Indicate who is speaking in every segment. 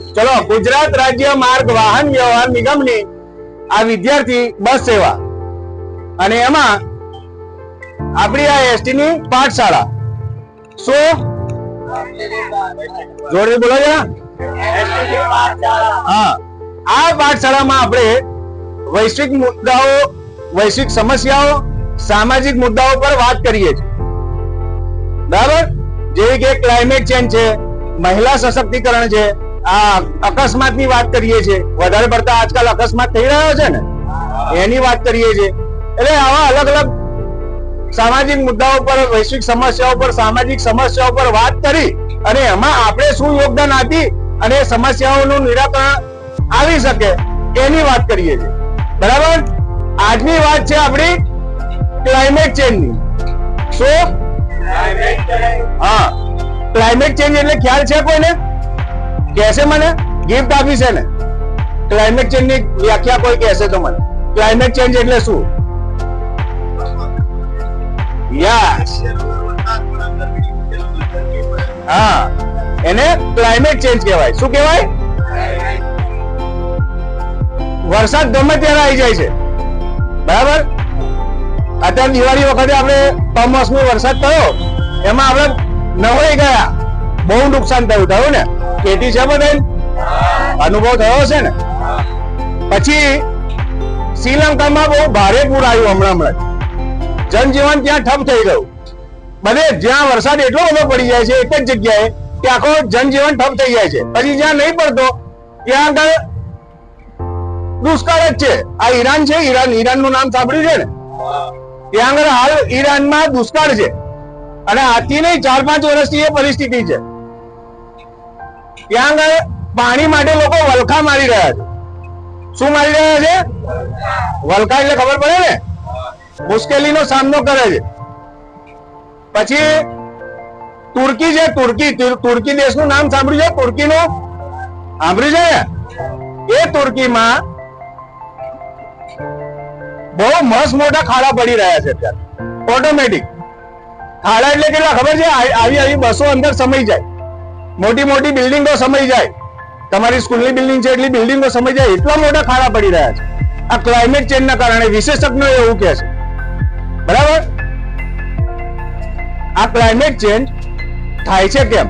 Speaker 1: ચલો, ગુજરાત રાજ્ય માર્ગ વાહન વ્યવહાર નિગમની આ વિદ્યાર્થી બસ સેવા. અને એમાં આપણી આ એસટી ની પાઠશાળા. શું જોડે બોલો હા. આ પાઠશાળામાં આપણે વૈશ્વિક મુદ્દાઓ, વૈશ્વિક સમસ્યાઓ, સામાજિક મુદ્દાઓ પર વાત કરીએ છીએ. બરાબર? જેવી કે ક્લાઇમેટ ચેન્જ છે, મહિલા સશક્તિકરણ છે આ અકસ્માતની વાત કરીએ છીએ. વધારે પડતા આજકાલ અકસ્માત થઈ રહ્યો છે ને? એની વાત કરીએ છીએ. એટલે આવા અલગ અલગ સામાજિક મુદ્દાઓ પર વૈશ્વિક સમસ્યાઓ પર સામાજિક સમસ્યાઓ પર વાત કરી અને એમાં આપણે શું યોગદાન આપી અને સમસ્યાઓનું નિરાકરણ આવી શકે એની વાત કરીએ છીએ. બરાબર? આજની વાત છે આપણી ક્લાઇમેટ ચેન્જની શું? હા. ક્લાઇમેટ ચેન્જ એટલે ખ્યાલ છે કોઈને? કહેશે મને? ગિફ્ટ આપી છે ને? ક્લાઇમેટ ચેન્જની વ્યાખ્યા કોઈ કહેશે તો મને? ક્લાઇમેટ ચેન્જ એટલે શું? યસ હા. એને ક્લાઇમેટ ચેન્જ કહેવાય. શું કહેવાય? વરસાદ ગમે ત્યારે આવી જાય છે. બરાબર? અત્યારે દિવાળી વખતે આપણે કમોસમી વરસાદ થયો. એમાં આપણે નવરાઈ ગયા. બહુ નુકસાન થયું થયું ને? ખેતી છે બધે અનુભવ થયો છે ને? પછી શ્રીલંકામાં બહુ ભારે પૂર આવ્યું હમણાં હમણાં. જનજીવન ત્યાં ઠપ થઈ ગયું. બધે જ્યાં વરસાદ એટલો બધો પડી જાય છે, એક જ જગ્યાએ કે આખો જનજીવન ઠપ થઈ જાય છે. પછી જ્યાં નહીં પડતો, ત્યાં આગળ દુષ્કાળ જ છે. આ ઈરાન છે, ઈરાન, ઈરાનનું નામ સાંભળ્યું છે ને? ત્યાં આગળ હાલ ઈરાનમાં દુષ્કાળ છે. અને આથી નહીં, ચાર પાંચ વર્ષથી એ પરિસ્થિતિ છે. ત્યાં આગળ પાણી માટે લોકો વલખા મારી રહ્યા છે. શું મારી રહ્યા છે? વલખા એટલે ખબર પડે ને? મુશ્કેલીનો સામનો કરે છે. પછી તુર્કી છે, તુર્કી તુર્કી તુર્કી દેશનું નામ સાંભળ્યું છે? તુર્કીનું? સાંભળ્યું છે ને? એ તુર્કીમાં બહુ મસ્ત મોટા ખાડા પડી રહ્યા છે અત્યારે. ઓટોમેટિક ખાડા એટલે કેટલા ખબર છે? આવી આવી બસો અંદર સમય જાય. મોટી મોટી બિલ્ડિંગો સમય જાય. તમારી સ્કૂલની બિલ્ડિંગ છે એટલી બિલ્ડિંગો સમય જાય, એટલા મોટા ખાડા પડી રહ્યા છે. આ ક્લાઇમેટ ચેન્જના કારણે વિશેષજ્ઞો એવું કહે છે. બરાબર? આ ક્લાઇમેટ ચેન્જ થાય છે કેમ?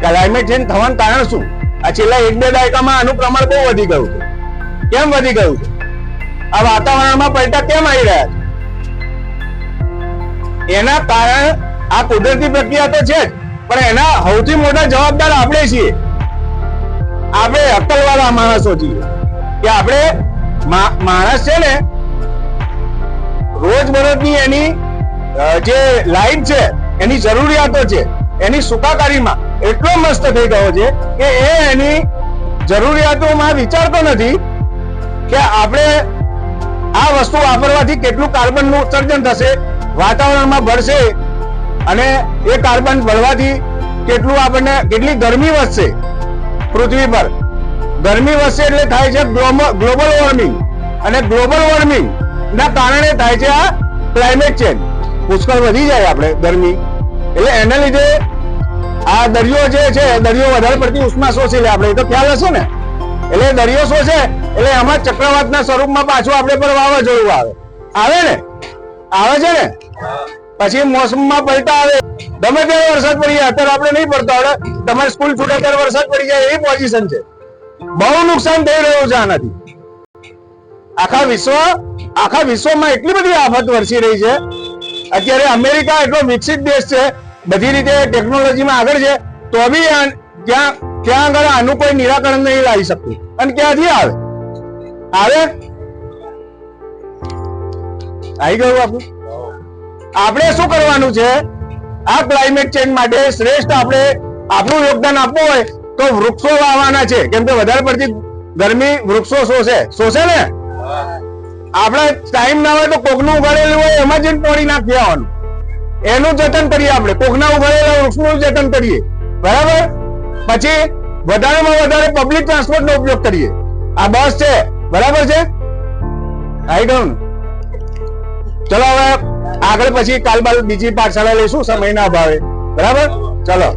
Speaker 1: ક્લાઇમેટ ચેન્જ થવાનું કારણ શું? આ છેલ્લા એક બે દાયકામાં આનું પ્રમાણ બહુ વધી ગયું છે. કેમ વધી ગયું છે? આ વાતાવરણમાં પલટા કેમ આવી રહ્યા છે? એના કારણે આ કુદરતી પ્રક્રિયા તો છે જ, પણ એના સૌથી મોટા જવાબદાર આપણે છીએ. આપણે અક્કલવાળા માણસો છીએ. કે આપણે માણસ છે ને, રોજબરોજની એની જે લાઈફ છે, એની જરૂરિયાતો છે, એની સુખાકારીમાં એટલો મસ્ત થઈ ગયો છે કે એ એની જરૂરિયાતોમાં વિચારતો નથી કે આપણે આ વસ્તુ વાપરવાથી કેટલું કાર્બનનું ઉત્સર્જન થશે, વાતાવરણમાં ભળશે અને એ કાર્બન ભરવાથી કેટલું આપણને, કેટલી ગરમી વધશે પૃથ્વી પર. ગરમી વધશે એટલે થાય છે ગ્લોબલ વોર્મિંગ. અને ગ્લોબલ વોર્મિંગ ના કારણે થાય છે આ ક્લાઇમેટ ચેન્જ. પુષ્કળ વધી જાય આપણે ગરમી. એટલે એના લીધે આ દરિયો જે છે, દરિયો વધારે પડતી ઉષ્મા શોષી લે આપણે, એ તો ખ્યાલ હશે ને? એટલે દરિયો શોષે, એટલે એમાં ચક્રવાતના સ્વરૂપમાં પાછું આપણે પર વાવાઝોડું આવે. આવે ને? આવે છે ને? પછી મોસમમાં પલટા આવે. ગમે ત્યારે વરસાદ પડી જાય, અત્યારે આપણે નહીં પડતો આવડે. તમારે સ્કૂલ છૂટે ત્યારે વરસાદ પડી જાય એવી પોઝિશન છે. બહુ નુકસાન થઈ રહ્યું છે આનાથી. આખા વિશ્વ, આખા વિશ્વમાં એટલી બધી આફત વરસી રહી છે. અત્યારે અમેરિકા એટલો વિકસિત દેશ છે, બધી રીતે ટેકનોલોજીમાં આગળ છે, તો બી ત્યાં ત્યાં આગળ આનું કોઈ નિરાકરણ નહીં લાવી શકતું. અને ક્યાંથી આવે? આવે? આવી ગયું આપણું? આપણે શું કરવાનું છે? આ ક્લાઇમેટ ચેન્જ માટે શ્રેષ્ઠ આપણે આપણું યોગદાન આપવું હોય તો વૃક્ષો વાવવાના છે. કેમ કે વધારે પડતી ગરમી વૃક્ષો શોષે. શોષે ને? આપણે ટાઈમ ના હોય તો કોકનું ઉગાડેલું હોય એમાં જઈને પાણી નાખી આવવાનું એનું જતન કરીએ આપણે. કોકના ઉગાડેલા વૃક્ષનું જતન કરીએ. બરાબર? પછી વધારેમાં વધારે પબ્લિક ટ્રાન્સપોર્ટ નો ઉપયોગ કરીએ. આ બસ છે. બરાબર છે? I don't? ચલો હવે આગળ પછી કાલ બાલ બીજી પાઠશાળા લઈશું સમયના અભાવે બરાબર? ચલો.